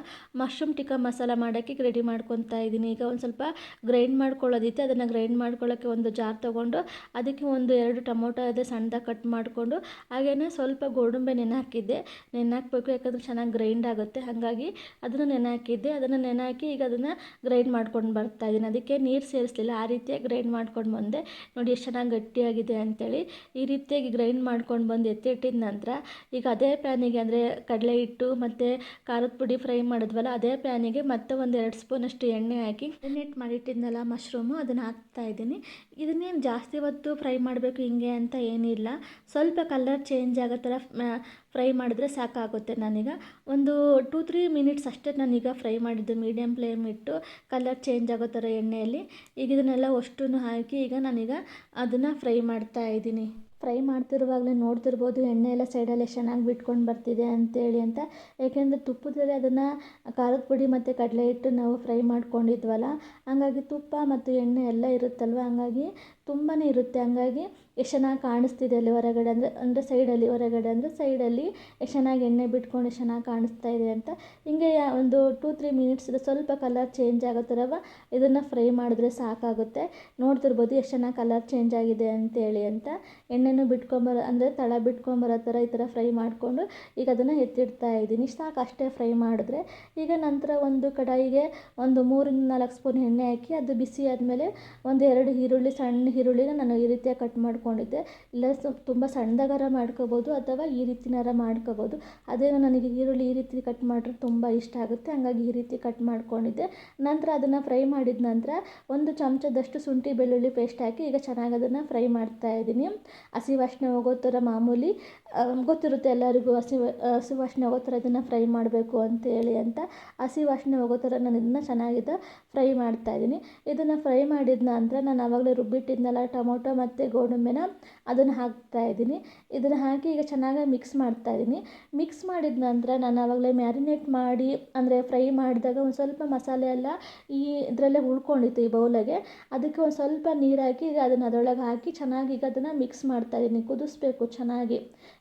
ಮಶ್ರೂಮ್ ಟಿಕ್ಕಾ ಮಸಾಲ ಮಾಡೋಕ್ಕೆ ರೆಡಿ ಮಾಡ್ಕೊತಾ ಇದ್ದೀನಿ. ಈಗ ಒಂದು ಸ್ವಲ್ಪ ಗ್ರೈಂಡ್ ಮಾಡ್ಕೊಳ್ಳೋದಿತ್ತು. ಅದನ್ನು ಗ್ರೈಂಡ್ ಮಾಡ್ಕೊಳ್ಳೋಕ್ಕೆ ಒಂದು ಜಾರ್ ತೊಗೊಂಡು, ಅದಕ್ಕೆ ಒಂದು ಎರಡು ಟೊಮೊಟೊ ಅದೇ ಸಣ್ಣದಾಗಿ ಕಟ್ ಮಾಡಿಕೊಂಡು ಹಾಗೆಯೇ ಸ್ವಲ್ಪ ಗೋಡಂಬೆ ನೆನೆ ಹಾಕಿದ್ದೆ. ನೆನೆ ಹಾಕಬೇಕು ಯಾಕಂದರೆ ಚೆನ್ನಾಗಿ ಗ್ರೈಂಡ್ ಆಗುತ್ತೆ. ಹಾಗಾಗಿ ಅದನ್ನು ನೆನೆ ಹಾಕಿದ್ದೆ ಅದನ್ನು ನೆನೆ ಹಾಕಿ ಈಗ ಅದನ್ನು ಗ್ರೈಂಡ್ ಮಾಡ್ಕೊಂಡು ಬರ್ತಾ ಇದ್ದೀನಿ. ಅದಕ್ಕೆ ನೀರು ಸೇರಿಸಲಿಲ್ಲ. ಆ ರೀತಿಯಾಗಿ ಗ್ರೈಂಡ್ ಮಾಡ್ಕೊಂಡು ಬಂದೆ. ನೋಡಿ ಎಷ್ಟು ಚೆನ್ನಾಗಿ ಗಟ್ಟಿಯಾಗಿದೆ ಅಂತೇಳಿ ಈ ರೀತಿಯಾಗಿ ಗ್ರೈಂಡ್ ಮಾಡ್ಕೊಂಡು ಬಂದು ಎತ್ತಿಟ್ಟಿದ ನಂತರ ಈಗ ಅದೇ ಪ್ಯಾನಿಗೆ ಅಂದರೆ ಕಡಲೆ ಹಿಟ್ಟು ಮತ್ತು ಖಾರದ ಪುಡಿ ಫ್ರೈ ಮಾಡಿದ್ವಲ್ಲ, ಅದೇ ಪ್ಯಾನಿಗೆ ಮತ್ತೆ ಒಂದು ಎರಡು ಸ್ಪೂನಷ್ಟು ಎಣ್ಣೆ ಹಾಕಿ ಎಣ್ಣೆ ಮಾಡಿಟ್ಟಿದ್ನಲ್ಲ ಮಶ್ರೂಮು ಅದನ್ನು ಹಾಕ್ತಾ ಇದ್ದೀನಿ. ಇದನ್ನೇನು ಜಾಸ್ತಿ ಹೊತ್ತು ಫ್ರೈ ಮಾಡಬೇಕು ಹಿಂಗೆ ಅಂತ ಏನಿಲ್ಲ. ಸ್ವಲ್ಪ ಕಲರ್ ಚೇಂಜ್ ಆಗೋ ಥರ ಫ್ರೈ ಮಾಡಿದ್ರೆ ಸಾಕಾಗುತ್ತೆ ನಾನೀಗ. ಒಂದು ಟೂ ತ್ರೀ ಮಿನಿಟ್ಸ್ ಅಷ್ಟೇ ನಾನೀಗ ಫ್ರೈ ಮಾಡಿದ್ದು ಮೀಡಿಯಮ್ ಫ್ಲೇಮ್ ಇಟ್ಟು ಕಲರ್ ಚೇಂಜ್ ಆಗೋ ಥರ ಎಣ್ಣೆಯಲ್ಲಿ. ಈಗ ಇದನ್ನೆಲ್ಲ ಅಷ್ಟೂ ಹಾಕಿ ಈಗ ನಾನೀಗ ಅದನ್ನು ಫ್ರೈ ಮಾಡ್ತಾ ಇದ್ದೀನಿ. ಫ್ರೈ ಮಾಡ್ತಿರುವಾಗಲೇ ನೋಡ್ತಿರ್ಬೋದು ಎಣ್ಣೆ ಎಲ್ಲ ಸೈಡಲ್ಲಿ ಎಷ್ಟು ಚೆನ್ನಾಗಿ ಬಿಟ್ಕೊಂಡು ಬರ್ತಿದೆ ಅಂತೇಳಿ ಅಂತ. ಏಕೆಂದರೆ ತುಪ್ಪದಲ್ಲಿ ಅದನ್ನು ಖಾರದ ಪುಡಿ ಮತ್ತು ಕಡಲೆ ಹಿಟ್ಟು ನಾವು ಫ್ರೈ ಮಾಡ್ಕೊಂಡಿದ್ವಲ್ಲ, ಹಂಗಾಗಿ ತುಪ್ಪ ಮತ್ತು ಎಣ್ಣೆ ಎಲ್ಲ ಇರುತ್ತಲ್ವ? ಹಂಗಾಗಿ ತುಂಬಾ ಇರುತ್ತೆ. ಹಂಗಾಗಿ ಎಷ್ಟು ಚೆನ್ನಾಗಿ ಕಾಣಿಸ್ತಿದೆ ಅಲ್ಲಿ ಹೊರಗಡೆ ಅಂದರೆ ಅಂದರೆ ಸೈಡಲ್ಲಿ ಹೊರಗಡೆ ಅಂದರೆ ಸೈಡಲ್ಲಿ ಎಷ್ಟು ಚೆನ್ನಾಗಿ ಎಣ್ಣೆ ಬಿಟ್ಕೊಂಡು ಎಷ್ಟು ಚೆನ್ನಾಗಿ ಕಾಣಿಸ್ತಾ ಇದೆ ಅಂತ. ಹಿಂಗೆ ಒಂದು ಟೂ ತ್ರೀ ಮಿನಿಟ್ಸ್ ಸ್ವಲ್ಪ ಕಲರ್ ಚೇಂಜ್ ಆಗೋ ಇದನ್ನು ಫ್ರೈ ಮಾಡಿದ್ರೆ ಸಾಕಾಗುತ್ತೆ. ನೋಡ್ತಿರ್ಬೋದು ಎಷ್ಟು ಚೆನ್ನಾಗಿ ಕಲರ್ ಚೇಂಜ್ ಆಗಿದೆ ಅಂತೇಳಿ ಅಂತ. ಎಣ್ಣೆನೂ ಬಿಟ್ಕೊಂಬರೋ ಅಂದರೆ ತಳ ಬಿಟ್ಕೊಂಬರೋ ಥರ ಈ ಥರ ಫ್ರೈ ಮಾಡಿಕೊಂಡು ಈಗ ಅದನ್ನು ಎತ್ತಿಡ್ತಾ ಇದ್ದೀನಿ. ಸಾಕು ಅಷ್ಟೇ ಫ್ರೈ ಮಾಡಿದ್ರೆ. ಈಗ ನಂತರ ಒಂದು ಕಡಾಯಿಗೆ ಒಂದು ಮೂರಿಂದ ನಾಲ್ಕು ಸ್ಪೂನ್ ಎಣ್ಣೆ ಹಾಕಿ ಅದು ಬಿಸಿ ಆದಮೇಲೆ ಒಂದು ಎರಡು ಈರುಳ್ಳಿ ಸಣ್ಣ ಈರುಳ್ಳಿನ ನಾನು ಈ ರೀತಿಯಾಗಿ ಕಟ್ ಮಾಡ್ಕೊಂಡಿದ್ದೆ. ಇಲ್ಲ ತುಂಬ ಸಣ್ಣದಾಗಾರ ಮಾಡ್ಕೋಬೋದು ಅಥವಾ ಈ ರೀತಿನಾರ ಮಾಡ್ಕೋಬೋದು. ಅದೇ ನನಗೆ ಈರುಳ್ಳಿ ಈ ರೀತಿ ಕಟ್ ಮಾಡಿದ್ರೆ ತುಂಬ ಇಷ್ಟ ಆಗುತ್ತೆ. ಹಂಗಾಗಿ ಈ ರೀತಿ ಕಟ್ ಮಾಡ್ಕೊಂಡಿದ್ದೆ. ನಂತರ ಅದನ್ನು ಫ್ರೈ ಮಾಡಿದ ನಂತರ ಒಂದು ಚಮಚದಷ್ಟು ಶುಂಠಿ ಬೆಳ್ಳುಳ್ಳಿ ಪೇಸ್ಟ್ ಹಾಕಿ ಈಗ ಚೆನ್ನಾಗಿ ಅದನ್ನು ಫ್ರೈ ಮಾಡ್ತಾ ಇದ್ದೀನಿ. ಹಸಿ ವಾಸನೆ ಹೋಗೋ ಥರ ಮಾಮೂಲಿ ಗೊತ್ತಿರುತ್ತೆ ಎಲ್ಲರಿಗೂ ಹಸಿ ಹಸಿ ವಾಸನೆ ಹೋಗೋ ಥರ ಇದನ್ನು ಫ್ರೈ ಮಾಡಬೇಕು ಅಂತೇಳಿ ಅಂತ. ಹಸಿ ವಾಸನೆ ಹೋಗೋ ಥರ ನಾನು ಇದನ್ನು ಚೆನ್ನಾಗಿದೆ ಫ್ರೈ ಮಾಡ್ತಾ ಇದ್ದೀನಿ. ಇದನ್ನು ಫ್ರೈ ಮಾಡಿದ ನಂತರ ನಾನು ಆವಾಗಲೇ ರುಬ್ಬಿಟ್ಟಿದ್ನಲ್ಲ ಟೊಮೊಟೊ ಮತ್ತು ಗೋಡಂಬಿನ ಅದನ್ನು ಹಾಕ್ತಾ ಇದ್ದೀನಿ. ಇದನ್ನು ಹಾಕಿ ಈಗ ಚೆನ್ನಾಗಿ ಮಿಕ್ಸ್ ಮಾಡ್ತಾ ಇದ್ದೀನಿ. ಮಿಕ್ಸ್ ಮಾಡಿದ ನಂತರ ನಾನು ಆವಾಗಲೇ ಮ್ಯಾರಿನೇಟ್ ಮಾಡಿ, ಅಂದರೆ ಫ್ರೈ ಮಾಡಿದಾಗ ಒಂದು ಸ್ವಲ್ಪ ಮಸಾಲೆ ಎಲ್ಲ ಈ ಇದರಲ್ಲೇ ಉಳ್ಕೊಂಡಿತ್ತು ಈ ಬೌಲಿಗೆ ಅದಕ್ಕೆ ಒಂದು ಸ್ವಲ್ಪ ನೀರು ಹಾಕಿ ಈಗ ಅದನ್ನು ಅದರೊಳಗೆ ಹಾಕಿ ಚೆನ್ನಾಗಿ ಈಗ ಅದನ್ನು ಮಿಕ್ಸ್ ಮಾಡ್ತಾ ಇದ್ದೀನಿ. ಕುದಿಸ್ಬೇಕು ಚೆನ್ನಾಗಿ.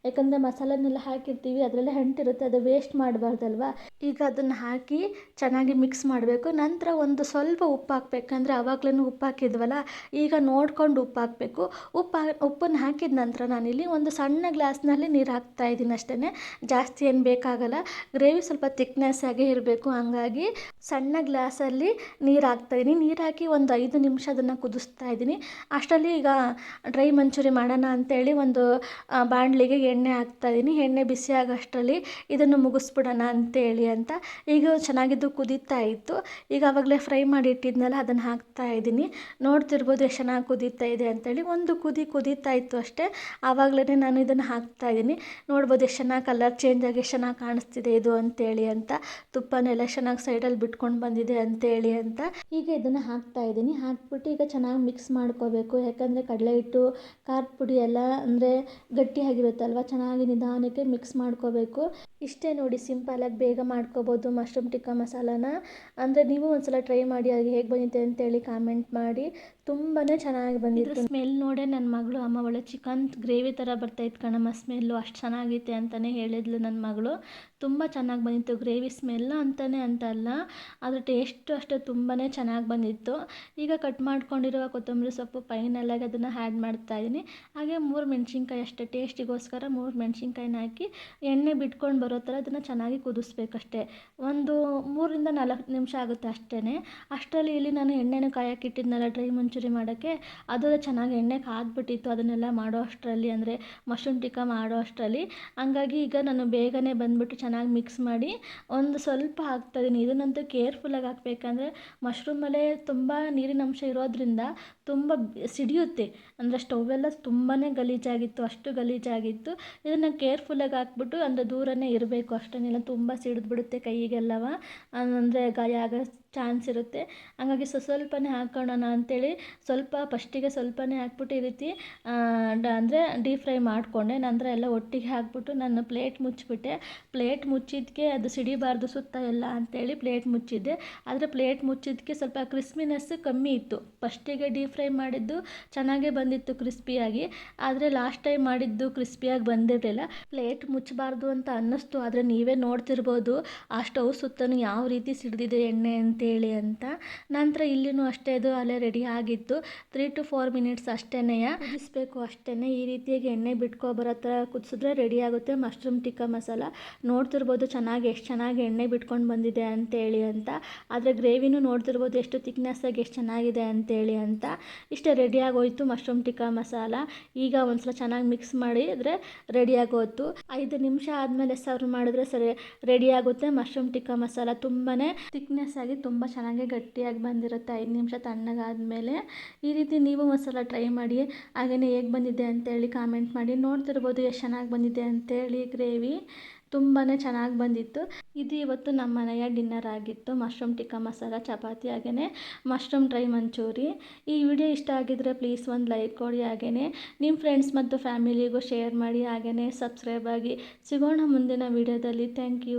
ಯಾಕಂದರೆ ಮಸಾಲೆನೆಲ್ಲ ಹಾಕಿರ್ತೀವಿ, ಅದರಲ್ಲೇ ಹೆಂಟಿರುತ್ತೆ, ಅದು ವೇಸ್ಟ್ ಮಾಡಬಾರ್ದಲ್ವ? ಈಗ ಅದನ್ನು ಹಾಕಿ ಚೆನ್ನಾಗಿ ಮಿಕ್ಸ್ ಮಾಡಬೇಕು. ನಂತರ ಒಂದು ಸ್ವಲ್ಪ ಉಪ್ಪು ಹಾಕ್ಬೇಕಂದ್ರೆ ಆವಾಗಲೇ ಉಪ್ಪು ಹಾಕಿದ್ವಲ್ಲ, ಈಗ ನೋಡ್ಕೊಂಡು ಉಪ್ಪು ಹಾಕಬೇಕು ಉಪ್ಪು, ಉಪ್ಪನ್ನು ಹಾಕಿದ ನಂತರ ನಾನಿಲ್ಲಿ ಒಂದು ಸಣ್ಣ ಗ್ಲಾಸ್ನಲ್ಲಿ ನೀರು ಹಾಕ್ತಾ ಇದ್ದೀನಿ ಅಷ್ಟೇ ಜಾಸ್ತಿ ಏನು ಬೇಕಾಗಲ್ಲ. ಗ್ರೇವಿ ಸ್ವಲ್ಪ ತಿಕ್ನೆಸ್ ಆಗಿ ಇರಬೇಕು. ಹಂಗಾಗಿ ಸಣ್ಣ ಗ್ಲಾಸಲ್ಲಿ ನೀರು ಹಾಕ್ತಾಯಿದ್ದೀನಿ ನೀರು ಹಾಕಿ ಒಂದು ಐದು ನಿಮಿಷ ಅದನ್ನು ಕುದಿಸ್ತಾ ಇದ್ದೀನಿ. ಅಷ್ಟರಲ್ಲಿ ಈಗ ಡ್ರೈ ಮಂಚೂರಿ ಮಾಡೋಣ ಅಂತೇಳಿ ಒಂದು ಬಾಣಲಿಗೆ ಎಣ್ಣೆ ಹಾಕ್ತಾಯಿದ್ದೀನಿ ಎಣ್ಣೆ ಬಿಸಿ ಆಗೋಷ್ಟರಲ್ಲಿ ಇದನ್ನು ಮುಗಿಸ್ಬಿಡೋಣ ಅಂತೇಳಿ ಅಂತ. ಈಗ ಚೆನ್ನಾಗಿದ್ದು ಕುದೀತಾ ಇತ್ತು. ಈಗ ಆವಾಗಲೇ ಫ್ರೈ ಮಾಡಿ ಇಟ್ಟಿದ್ನಲ್ಲ ಅದನ್ನು ಹಾಕ್ತಾ ಇದ್ದೀನಿ. ನೋಡ್ತಿರ್ಬೋದು ಎಷ್ಟು ಚೆನ್ನಾಗಿ ಕುದೀತಾ ಇದೆ ಅಂತೇಳಿ ಒಂದು ಕುದಿ ಕುದೀತಾ ಇತ್ತು ಅಷ್ಟೇ. ಆವಾಗಲೇ ನಾನು ಇದನ್ನು ಹಾಕ್ತಾ ಇದ್ದೀನಿ. ನೋಡ್ಬೋದು ಎಷ್ಟು ಚೆನ್ನಾಗಿ ಕಲರ್ ಚೇಂಜ್ ಆಗಿ ಎಷ್ಟು ಚೆನ್ನಾಗಿ ಕಾಣಿಸ್ತಿದೆ ಇದು ಅಂತೇಳಿ ಅಂತ. ತುಪ್ಪನೆಲ್ಲ ಚೆನ್ನಾಗಿ ಸೈಡಲ್ಲಿ ಬಿಟ್ಕೊಂಡು ಬಂದಿದೆ ಅಂತೇಳಿ ಅಂತ. ಈಗ ಇದನ್ನು ಹಾಕ್ತಾ ಇದ್ದೀನಿ. ಹಾಕ್ಬಿಟ್ಟು ಈಗ ಚೆನ್ನಾಗಿ ಮಿಕ್ಸ್ ಮಾಡ್ಕೋಬೇಕು. ಯಾಕಂದರೆ ಕಡಲೆ ಹಿಟ್ಟು, ಖಾರದ ಪುಡಿ ಎಲ್ಲ ಅಂದರೆ ಗಟ್ಟಿಯಾಗಿರುತ್ತಲ್ವ ಚೆನ್ನಾಗಿ ನಿಧಾನಕ್ಕೆ ಮಿಕ್ಸ್ ಮಾಡ್ಕೋಬೇಕು. ಇಷ್ಟೇ ನೋಡಿ ಸಿಂಪಲಾಗಿ ಬೇಗ ಮಾಡ್ಕೋಬೋದು ಮಶ್ರೂಮ್ ಟಿಕ್ಕಾ ಮಸಾಲಾನ ಅಂದರೆ ನೀವು ಒಂದ್ಸಲ ಟ್ರೈ ಮಾಡಿ, ಅದು ಹೇಗೆ ಬಂದಿದೆ ಅಂತೇಳಿ ಕಾಮೆಂಟ್ ಮಾಡಿ. ತುಂಬಾ ಚೆನ್ನಾಗಿ ಬಂದಿತ್ತು. ಸ್ಮೆಲ್ ನೋಡೇ ನನ್ನ ಮಗಳು ಅಮ್ಮ ಒಳ್ಳೆ ಚಿಕನ್ ಗ್ರೇವಿ ಥರ ಬರ್ತೈತೆ ಕಣಮ್ಮ ಸ್ಮೆಲ್ಲು ಅಷ್ಟು ಚೆನ್ನಾಗೈತೆ ಅಂತಲೇ ಹೇಳಿದ್ಲು ನನ್ನ ಮಗಳು. ತುಂಬ ಚೆನ್ನಾಗಿ ಬಂದಿತ್ತು. ಗ್ರೇವಿ ಸ್ಮೆಲ್ ಅಂತಲೇ ಅಂತಲ್ಲ ಅದರ ಅದ್ರ ಟೇಸ್ಟು ಅಷ್ಟೇ ತುಂಬಾ ಚೆನ್ನಾಗಿ ಬಂದಿತ್ತು. ಈಗ ಕಟ್ ಮಾಡ್ಕೊಂಡಿರುವ ಕೊತ್ತಂಬರಿ ಸೊಪ್ಪು ಫೈನಲಾಗಿ ಅದನ್ನು ಆ್ಯಡ್ ಮಾಡ್ತಾಯಿದ್ದೀನಿ ಹಾಗೆ ಮೂರು ಮೆಣಸಿನ್ಕಾಯಿ ಅಷ್ಟೇ, ಟೇಸ್ಟಿಗೋಸ್ಕರ ಮೂರು ಮೆಣಸಿನ್ಕಾಯಿನ ಹಾಕಿ ಎಣ್ಣೆ ಬಿಟ್ಕೊಂಡು ಬರೋ ಥರ ಅದನ್ನು ಚೆನ್ನಾಗಿ ಕುದಿಸ್ಬೇಕಷ್ಟೇ. ಒಂದು ಮೂರರಿಂದ ನಾಲ್ಕು ನಿಮಿಷ ಆಗುತ್ತೆ ಅಷ್ಟೇ ಅಷ್ಟರಲ್ಲಿ ಇಲ್ಲಿ ನಾನು ಎಣ್ಣೆನೂ ಕಾಯಕ್ಕೆ ಇಟ್ಟಿದ್ನಲ್ಲ ಡ್ರೈ ಮಂಚೂರಿ ಮಾಡೋಕ್ಕೆ, ಅದು ಚೆನ್ನಾಗಿ ಎಣ್ಣೆ ಕಾದ್ಬಿಟ್ಟಿತ್ತು ಅದನ್ನೆಲ್ಲ ಮಾಡೋ ಅಷ್ಟರಲ್ಲಿ, ಅಂದರೆ ಮಶ್ರೂಮ್ ಟಿಕ್ಕ ಮಾಡೋ ಅಷ್ಟರಲ್ಲಿ. ಹಂಗಾಗಿ ಈಗ ನಾನು ಬೇಗನೆ ಬಂದುಬಿಟ್ಟು ಚೆನ್ನಾಗಿ ಮಿಕ್ಸ್ ಮಾಡಿ ಒಂದು ಸ್ವಲ್ಪ ಹಾಕ್ತಾಯಿದ್ದೀನಿ ಇದನ್ನಂತೂ ಕೇರ್ಫುಲ್ಲಾಗಿ ಹಾಕ್ಬೇಕಂದ್ರೆ ಮಶ್ರೂಮಲ್ಲೇ ತುಂಬ ನೀರಿನಂಶ ಇರೋದರಿಂದ ಇರೋದ್ರಿಂದ ತುಂಬ ಸಿಡಿಯುತ್ತೆ. ಅಂದರೆ ಸ್ಟೌವೆಲ್ಲ ತುಂಬಾ ಗಲೀಜಾಗಿತ್ತು, ಅಷ್ಟು ಗಲೀಜಾಗಿತ್ತು. ಇದನ್ನು ಕೇರ್ಫುಲ್ಲಾಗಿ ಹಾಕ್ಬಿಟ್ಟು ಅಂದರೆ ದೂರನೇ ಇರಬೇಕು ಅಷ್ಟನ್ನೆಲ್ಲ ತುಂಬ ಸಿಡಿದ್ಬಿಡುತ್ತೆ ಕೈಗೆಲ್ಲವ. ಅಂದರೆ ಗಾಯ ಆಗೋ ಚಾನ್ಸ್ ಇರುತ್ತೆ. ಹಂಗಾಗಿ ಸ್ವ ಸ್ವಲ್ಪನೇ ಹಾಕೋಣ ಅಂಥೇಳಿ ಸ್ವಲ್ಪ ಫಸ್ಟಿಗೆ ಸ್ವಲ್ಪನೇ ಹಾಕ್ಬಿಟ್ಟು ಈ ರೀತಿ ಅಂದರೆ ಡೀಪ್ ಫ್ರೈ ಮಾಡಿಕೊಂಡೆ. ನಂತರ ಎಲ್ಲ ಒಟ್ಟಿಗೆ ಹಾಕ್ಬಿಟ್ಟು ನಾನು ಪ್ಲೇಟ್ ಮುಚ್ಚಿಬಿಟ್ಟೆ. ಪ್ಲೇಟ್ ಮುಚ್ಚಿದ್ದಕ್ಕೆ ಅದು ಸಿಡಿಬಾರ್ದು ಸುತ್ತ ಎಲ್ಲ ಅಂಥೇಳಿ ಪ್ಲೇಟ್ ಮುಚ್ಚಿದ್ದೆ. ಆದರೆ ಪ್ಲೇಟ್ ಮುಚ್ಚಿದ್ದಕ್ಕೆ ಸ್ವಲ್ಪ ಕ್ರಿಸ್ಮಿನೆಸ್ ಕಮ್ಮಿ ಇತ್ತು. ಫಸ್ಟಿಗೆ ಡೀಪ್ ಫ್ರೈ ಮಾಡಿದ್ದು ಚೆನ್ನಾಗೇ ಬಂದಿತ್ತು ಕ್ರಿಸ್ಪಿಯಾಗಿ. ಆದರೆ ಲಾಸ್ಟ್ ಟೈಮ್ ಮಾಡಿದ್ದು ಕ್ರಿಸ್ಪಿಯಾಗಿ ಬಂದಿರಲಿಲ್ಲ. ಪ್ಲೇಟ್ ಮುಚ್ಚಬಾರ್ದು ಅಂತ ಅನ್ನಿಸ್ತು. ಆದರೆ ನೀವೇ ನೋಡ್ತಿರ್ಬೋದು, ಆ ಸ್ಟವ್ ಸುತ್ತಲೂ ಯಾವ ರೀತಿ ಸಿಡಿದಿದೆ ಎಣ್ಣೆ ಅಂತೇಳಿ ಅಂತ. ನಂತರ ಇಲ್ಲಿನೂ ಅಷ್ಟೇ ಅದು ಅಲ್ಲೇ ರೆಡಿ ಆಗಿತ್ತು. ತ್ರೀ ಟು ಫೋರ್ ಮಿನಿಟ್ಸ್ ಅಷ್ಟೇ ಕುದಿಸ್ಬೇಕು ಅಷ್ಟೇ ಈ ರೀತಿಯಾಗಿ ಎಣ್ಣೆ ಬಿಟ್ಕೊ ಬರೋ ಥರ ಕುದಿಸಿದ್ರೆ ರೆಡಿ ಆಗುತ್ತೆ. ಮಶ್ರೂಮ್ ಟಿಕ್ಕಾ ಮಸಾಲ ನೋಡ್ತಿರ್ಬೋದು ಚೆನ್ನಾಗಿ ಎಷ್ಟು ಚೆನ್ನಾಗಿ ಎಣ್ಣೆ ಬಿಟ್ಕೊಂಡು ಬಂದಿದೆ ಅಂತೇಳಿ ಅಂತ. ಆದರೆ ಗ್ರೇವಿನೂ ನೋಡ್ತಿರ್ಬೋದು ಎಷ್ಟು ತಿಕ್ನೆಸ್ಸಾಗಿ ಎಷ್ಟು ಚೆನ್ನಾಗಿದೆ ಅಂತೇಳಿ ಅಂತ. ಇಷ್ಟೇ ರೆಡಿ ಆಗೋಯ್ತು ಮಶ್ರೂಮ್ ಟಿಕ್ಕಾ ಮಸಾಲ ಈಗ ಒಂದ್ಸಲ ಚೆನ್ನಾಗಿ ಮಿಕ್ಸ್ ಮಾಡಿದರೆ ರೆಡಿ ಆಗೋಯ್ತು. ಐದು ನಿಮಿಷ ಆದಮೇಲೆ ಸರ್ವ್ ಮಾಡಿದ್ರೆ ಸರಿ ರೆಡಿಯಾಗುತ್ತೆ ಮಶ್ರೂಮ್ ಟಿಕ್ಕಾ ಮಸಾಲ ತುಂಬಾ ಥಿಕ್ನೆಸ್ ಆಗಿ ತುಂಬ ಚೆನ್ನಾಗಿ ಗಟ್ಟಿಯಾಗಿ ಬಂದಿರುತ್ತೆ. ಐದು ನಿಮಿಷ ತಣ್ಣಗಾದಮೇಲೆ ಈ ರೀತಿ ನೀವು ಮಸಾಲ ಟ್ರೈ ಮಾಡಿ. ಹಾಗೆಯೇ ಹೇಗೆ ಬಂದಿದೆ ಅಂತೇಳಿ ಕಾಮೆಂಟ್ ಮಾಡಿ. ನೋಡ್ತಿರ್ಬೋದು ಎಷ್ಟು ಚೆನ್ನಾಗಿ ಬಂದಿದೆ ಅಂತೇಳಿ ಗ್ರೇವಿ. ತುಂಬಾ ಚೆನ್ನಾಗಿ ಬಂದಿತ್ತು. ಇದು ಇವತ್ತು ನಮ್ಮ ಮನೆಯ ಡಿನ್ನರ್ ಆಗಿತ್ತು. ಮಶ್ರೂಮ್ ಟಿಕ್ಕಾ ಮಸಾಲ, ಚಪಾತಿ ಹಾಗೆಯೇ ಮಶ್ರೂಮ್ ಡ್ರೈ ಮಂಚೂರಿ. ಈ ವಿಡಿಯೋ ಇಷ್ಟ ಆಗಿದ್ದರೆ ಪ್ಲೀಸ್ ಒಂದು ಲೈಕ್ ಕೊಡಿ ಹಾಗೆಯೇ ನಿಮ್ಮ ಫ್ರೆಂಡ್ಸ್ ಮತ್ತು ಫ್ಯಾಮಿಲಿಗೂ ಶೇರ್ ಮಾಡಿ ಹಾಗೆಯೇ ಸಬ್ಸ್ಕ್ರೈಬ್ ಆಗಿ ಸಿಗೋಣ ಮುಂದಿನ ವಿಡಿಯೋದಲ್ಲಿ. Thank you.